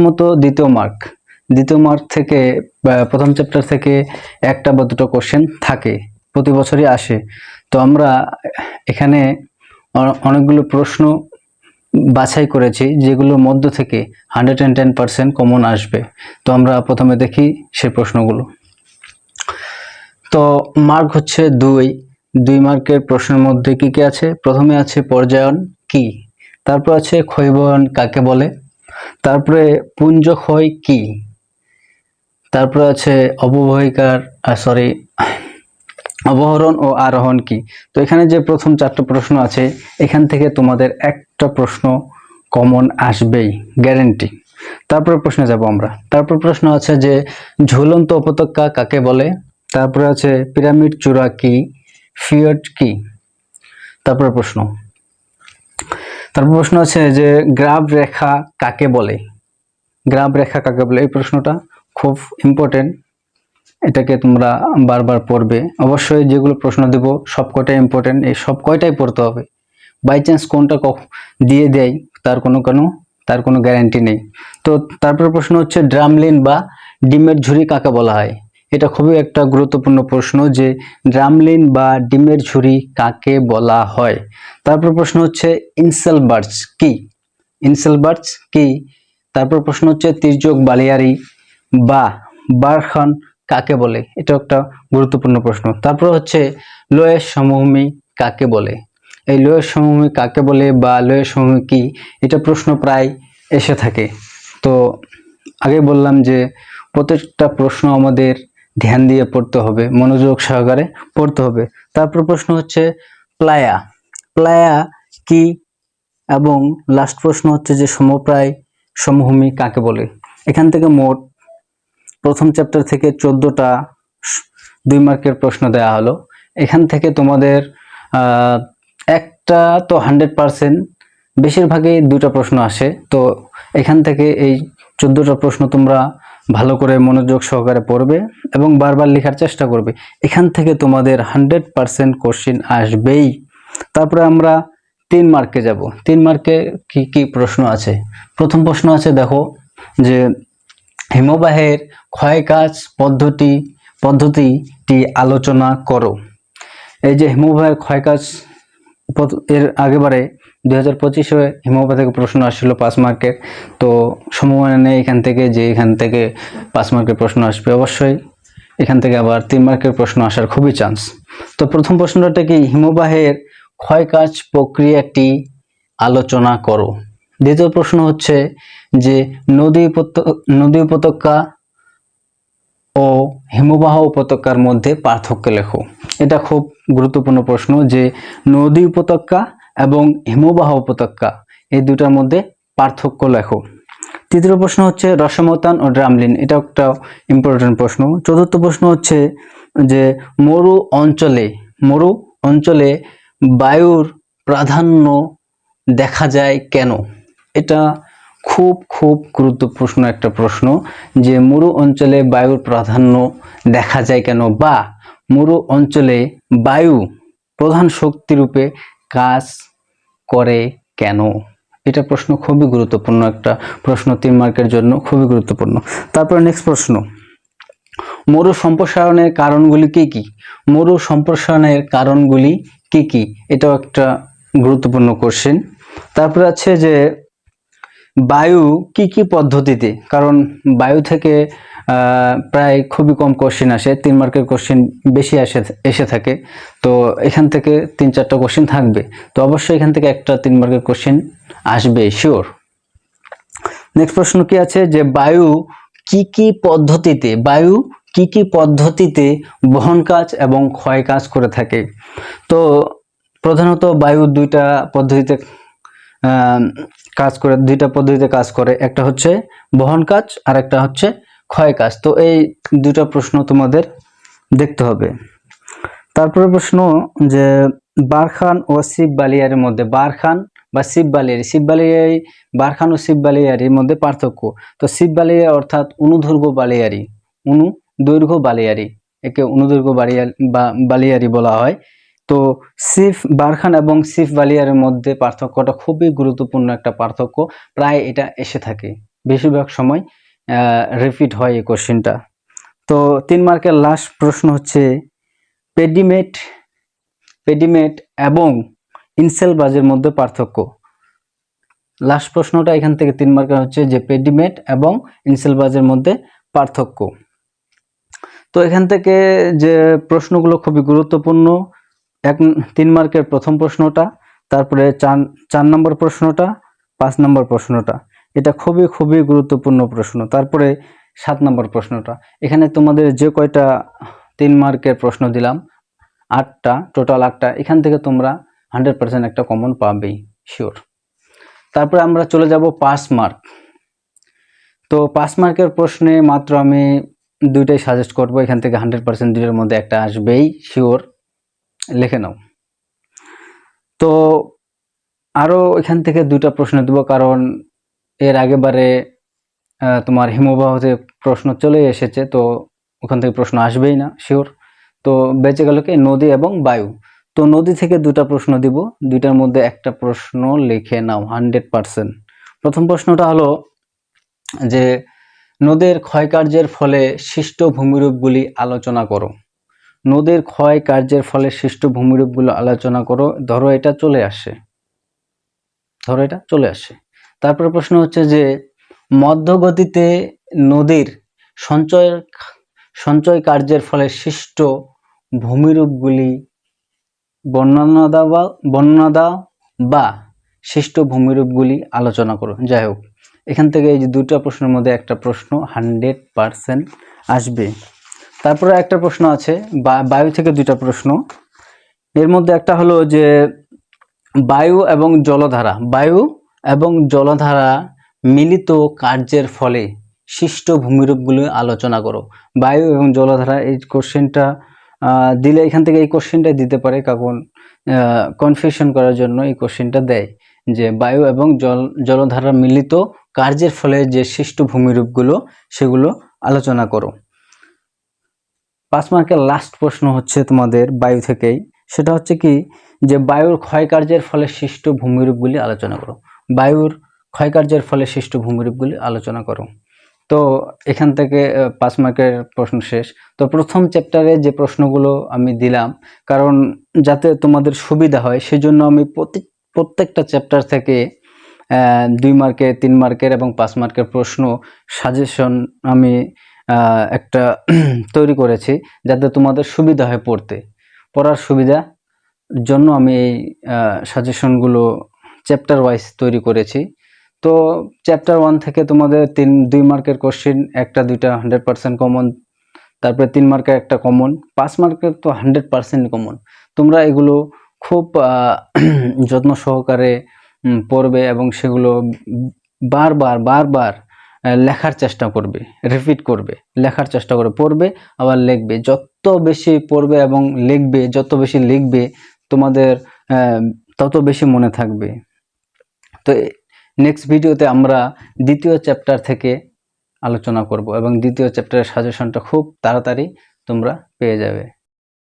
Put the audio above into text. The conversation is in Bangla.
প্রথমত দ্বিতীয় মার্ক দ্বিতীয় মার্ক থেকে প্রথম চ্যাপ্টার থেকে একটা বা দুটো কোশ্চেন থাকে, প্রতি বছরই আসে। তো আমরা এখানে অনেকগুলো প্রশ্ন বাছাই করেছি যেগুলোর মধ্য থেকে hundred and ten percent common আসবে। তো আমরা প্রথমে দেখি সেই প্রশ্নগুলো। তো মার্ক হচ্ছে দুই। দুই মার্কের প্রশ্নের মধ্যে কি কি আছে? প্রথমে আছে পর্যায়ন কি? তারপর আছে ক্ষয়বয়ন কাকে বলে? তারপরে পুঞ্জ ক্ষয় কি? তারপরে আছে অববাহিকার সরি অবহরণ ও আরোহণ কি? তো এখানে যে প্রথম চারটা প্রশ্ন আছে, এখান থেকে তোমাদের একটা প্রশ্ন কমন আসবেই গ্যারেন্টি তারপর প্রশ্নে যাব আমরা। তারপর প্রশ্ন আছে যে, ঝুলন্ত উপত্যকা কাকে বলে? তারপরে আছে পিরামিড চূড়া কি? ফিয়ট কি? তারপর প্রশ্ন। তারপর প্রশ্ন আছে যে গ্রাফ রেখা কাকে বলে? গ্রাফ রেখা কাকে বলে? এই প্রশ্নটা খুব ইম্পর্টেন্ট এটাকে তোমরা বারবার পড়বে। অবশ্যই যেগুলো প্রশ্ন দেব সব কয়টাই ইম্পর্টেন্ট এই সব কয়টাই পড়তে হবে। বাই চান্স কোনটা দিয়ে দেয়, তার কোনো কোনো, তার কোনো গ্যারান্টি নেই। তো তারপরে প্রশ্ন হচ্ছে, ড্রামলিন বা ডিমের ঝুড়ি কাকে বলা হয়? এটা খুবই একটা গুরুত্বপূর্ণ প্রশ্ন যে ড্রামলিন বা ডিমের ঝুড়ি কাকে বলা হয়? তারপর প্রশ্ন হচ্ছে ইনসেলবার্চ কি? ইনসেলবার্চ কি? তারপর প্রশ্ন হচ্ছে, তির্যক বালিয়ারি বা বারখান কাকে বলে? এটা একটা গুরুত্বপূর্ণ প্রশ্ন। তারপর হচ্ছে, লোয়ের সমভূমি কাকে বলে? এই লোয়ের সমভূমি কাকে বলে বা লোয়ের সমভূমি কি? এটা প্রশ্ন প্রায় এসে থাকে। তো আগে বললাম যে প্রত্যেকটা প্রশ্ন আমাদের ধ্যান দিয়ে পড়তে হবে, মনোযোগ সহকারে পড়তে হবে। তারপর প্রশ্ন হচ্ছে, প্লায়া। প্লায়া কি এবং লাস্ট প্রশ্ন হচ্ছে যে সমপ্রায় সমভূমি কাকে বলে? এখান থেকে মোট প্রথম চ্যাপ্টার থেকে চোদ্দোটা দুই মার্কের প্রশ্ন দেওয়া হলো। এখান থেকে তোমাদের একটা তো হান্ড্রেড পার্সেন্ট বেশিরভাগই দুটা প্রশ্ন আসে। তো এখান থেকে এই চোদ্দোটা প্রশ্ন তোমরা ভালো করে মনোযোগ সহকারে পড়বে এবং বারবার লেখার চেষ্টা করবে। এখান থেকে তোমাদের হান্ড্রেড পার্সেন্ট কোশ্চিন আসবেই। তারপরে আমরা তিন মার্কে যাব। তিন মার্কে কি কি প্রশ্ন আছে? প্রথম প্রশ্ন আছে, দেখো, যে হিমবাহের ক্ষয়কাজ পদ্ধতি, পদ্ধতিটি আলোচনা করো। এই যে হিমবাহের ক্ষয়কাজ পদ- এর আগেবারে দুই হাজার পঁচিশে থেকে প্রশ্ন আসছিল পাঁচ মার্কের তো সম্ভাবনা নেই এখান থেকে যে এখান থেকে পাঁচ মার্কের প্রশ্ন আসবে অবশ্যই। এখান থেকে আবার তিন মার্কের প্রশ্ন আসার খুবই চান্স তো প্রথম প্রশ্নটা কি, হিমবাহের ক্ষয়কাজ প্রক্রিয়াটি আলোচনা করো। দ্বিতীয় প্রশ্ন হচ্ছে যে নদী নদী উপত্যকা ও হিমবাহ উপত্যকার মধ্যে পার্থক্য লেখো। এটা খুব গুরুত্বপূর্ণ প্রশ্ন যে নদী উপত্যকা এবং হিমবাহ উপত্যকা, এই দুটার মধ্যে পার্থক্য লেখো। তৃতীয় প্রশ্ন হচ্ছে রসমতান ও ড্রামলিন এটা একটা ইম্পর্টেন্ট প্রশ্ন। চতুর্থ প্রশ্ন হচ্ছে যে মরু অঞ্চলে মরু অঞ্চলে বায়ুর প্রাধান্য দেখা যায় কেন? এটা খুব খুব গুরুত্বপূর্ণ একটা প্রশ্ন যে মরু অঞ্চলে বায়ুর প্রাধান্য দেখা যায় কেন বা মরু অঞ্চলে বায়ু প্রধান শক্তিরূপে কাজ করে কেন? এটা প্রশ্ন খুবই গুরুত্বপূর্ণ, একটা প্রশ্ন তিন মার্কের জন্য খুবই গুরুত্বপূর্ণ। তারপর নেক্সট প্রশ্ন। মরু সম্প্রসারণের কারণগুলি কি কি? মরু সম্প্রসারণের কারণগুলি কি কি? এটাও একটা গুরুত্বপূর্ণ কোশ্চেন তারপরে আছে যে বায়ু কি কি পদ্ধতিতে? কারণ বায়ু থেকে প্রায় খুবই কম কোশ্চেন আসে, তিন মার্কের কোশ্চেন বেশি আসে, এসে থাকে। তো এখান থেকে তিন চারটা কোশ্চেন থাকবে। তো অবশ্যই এখান থেকে একটা তিন মার্কের কোশ্চেন আসবে শিওর নেক্সট প্রশ্ন কি আছে? যে বায়ু কি কি পদ্ধতিতে, বায়ু কি কি পদ্ধতিতে বহন কাজ এবং ক্ষয় কাজ করে থাকে? তো প্রধানত বায়ু দুইটা পদ্ধতিতে কাজ করে, দুইটা পদ্ধতিতে কাজ করে। একটা হচ্ছে বহন কাজ আর একটা হচ্ছে ক্ষয় কাজ। তো এই দুটা প্রশ্ন তোমাদের দেখতে হবে। তারপরে প্রশ্ন যে, বারখান ও শিব বালিয়ারির মধ্যে, বারখান বা শিব বালিয়ারি শিব বালিয়ারি বারখান ও শিব বালিয়ারির মধ্যে পার্থক্য। তো শিব বালিয়ারি অর্থাৎ অনুদৈর্ঘ্য বালিয়ারি অনু দৈর্ঘ্য বালিয়ারি, একে অনুদৈর্ঘ্য বালিয়ারি বলা হয়। তো সিফ বারখান এবং সিফ বালিয়ারের মধ্যে পার্থক্যটা খুবই গুরুত্বপূর্ণ একটা পার্থক্য। প্রায় এটা এসে থাকে। বেশিরভাগ সময় রিপিট হয় এই কোশ্চেনটা তো তিন মার্কের লাস্ট প্রশ্ন হচ্ছে পেডিমেট পেডিমেট এবং ইনসেল বাজের মধ্যে পার্থক্য। লাস্ট প্রশ্নটা এখান থেকে তিন মার্কের হচ্ছে যে পেডিমেট এবং ইনসেল বাজের মধ্যে পার্থক্য। তো এখান থেকে যে প্রশ্নগুলো খুবই গুরুত্বপূর্ণ, এক তিন মার্কের প্রথম প্রশ্নটা, তারপরে চার চার নম্বর প্রশ্নটা, পাঁচ নম্বর প্রশ্নটা। এটা খুবই খুবই গুরুত্বপূর্ণ প্রশ্ন। তারপরে সাত নম্বর প্রশ্নটা। এখানে তোমাদের যে কয়টা তিন মার্কের প্রশ্ন দিলাম, আটটা, টোটাল আটটা, এখান থেকে তোমরা হান্ড্রেড পার্সেন্ট একটা কমন পাবেই, শিওর। তারপরে আমরা চলে যাব পাস মার্ক। তো পাস মার্কের প্রশ্নে মাত্র আমি দুইটাই সাজেস্ট করব, এখান থেকে হান্ড্রেড পার্সেন্ট দুইটার মধ্যে একটা আসবেই, শিওর। লিখে নাও। তো আরও এখান থেকে দুইটা প্রশ্ন দেবো, কারণ এর আগেবারে তোমার হিমবাহতে প্রশ্ন চলে এসেছে, তো ওখান থেকে প্রশ্ন আসবেই না শিওর তো বেঁচে গেল কি? নদী এবং বায়ু। তো নদী থেকে দুটা প্রশ্ন দিব, দুইটার মধ্যে একটা প্রশ্ন লিখে নাও হান্ড্রেড পার্সেন্ট প্রথম প্রশ্নটা হলো যে, নদের ক্ষয়কার্যের ফলে সৃষ্ট ভূমিরূপগুলি আলোচনা করো। নদীর ক্ষয় কার্যের ফলে সৃষ্ট ভূমিরূপগুলো আলোচনা করো। ধরো এটা চলে আসে। ধরো এটা চলে আসে। তারপরে প্রশ্ন হচ্ছে যে, মধ্যগতিতে নদীর সঞ্চয় সঞ্চয় কার্যের ফলে সৃষ্ট ভূমিরূপগুলি বর্ণনা বা বর্ণনা বা সৃষ্ট ভূমিরূপগুলি আলোচনা করো যাই হোক, এখান থেকে এই যে দুটো প্রশ্নের মধ্যে একটা প্রশ্ন হান্ড্রেড পারসেন্ট আসবে। তারপরে একটা প্রশ্ন আছে বায়ু থেকে দুইটা প্রশ্ন। এর মধ্যে একটা হলো যে, বায়ু এবং জলধারা, বায়ু এবং জলধারা মিলিত কার্যের ফলে সৃষ্ট ভূমিরূপগুলো আলোচনা করো। বায়ু এবং জলধারা, এই কোশ্চেনটা দিলে এখান থেকে এই কোশ্চেনটা দিতে পারে কারণ কনফিউশন করার জন্য এই কোশ্চেনটা দেয় যে বায়ু এবং জল, জলধারা মিলিত কার্যের ফলে যে সৃষ্ট ভূমিরূপগুলো, সেগুলো আলোচনা করো। পাঁচ মার্কের লাস্ট প্রশ্ন হচ্ছে তোমাদের বায়ু থেকেই। সেটা হচ্ছে কি? যে বায়ুর ক্ষয়কার্যের ফলে সৃষ্ট ভূমিরূপগুলি আলোচনা করো। বায়ুর ক্ষয়কার্যের ফলে সৃষ্ট ভূমিরূপগুলি আলোচনা করো। তো এখান থেকে পাঁচ মার্কের প্রশ্ন শেষ। তো প্রথম চ্যাপ্টারে যে প্রশ্নগুলো আমি দিলাম, কারণ যাতে তোমাদের সুবিধা হয়, সেজন্য আমি প্রত্যেক প্রত্যেকটা চ্যাপ্টার থেকে দুই মার্কের তিন মার্কের এবং পাঁচ মার্কের প্রশ্ন সাজেশন আমি একটা তৈরি করেছি, যাতে তোমাদের সুবিধা হয় পড়তে। পড়ার সুবিধা জন্য আমি এই সাজেশনগুলো চ্যাপ্টার ওয়াইজ তৈরি করেছি। তো চ্যাপ্টার ওয়ান থেকে তোমাদের তিন, দুই মার্কের কোশ্চেন একটা, দুইটা হান্ড্রেড পার্সেন্ট কমন তারপরে তিন মার্কের একটা কমন পাঁচ মার্কের তো হান্ড্রেড পার্সেন্ট কমন তোমরা এগুলো খুব যত্ন সহকারে পড়বে এবং সেগুলো বারবার বারবার লেখার চেষ্টা করবে রিপিট করবে, লেখার চেষ্টা করে পড়বে, আবার লিখবে। যত বেশি পড়বে এবং লিখবে, যত বেশি লিখবে, তোমাদের তত বেশি মনে থাকবে। তো নেক্সট ভিডিওতে আমরা দ্বিতীয় চ্যাপ্টার থেকে আলোচনা করব এবং দ্বিতীয় চ্যাপ্টারের সাজেশনটা খুব তাড়াতাড়ি তোমরা পেয়ে যাবে।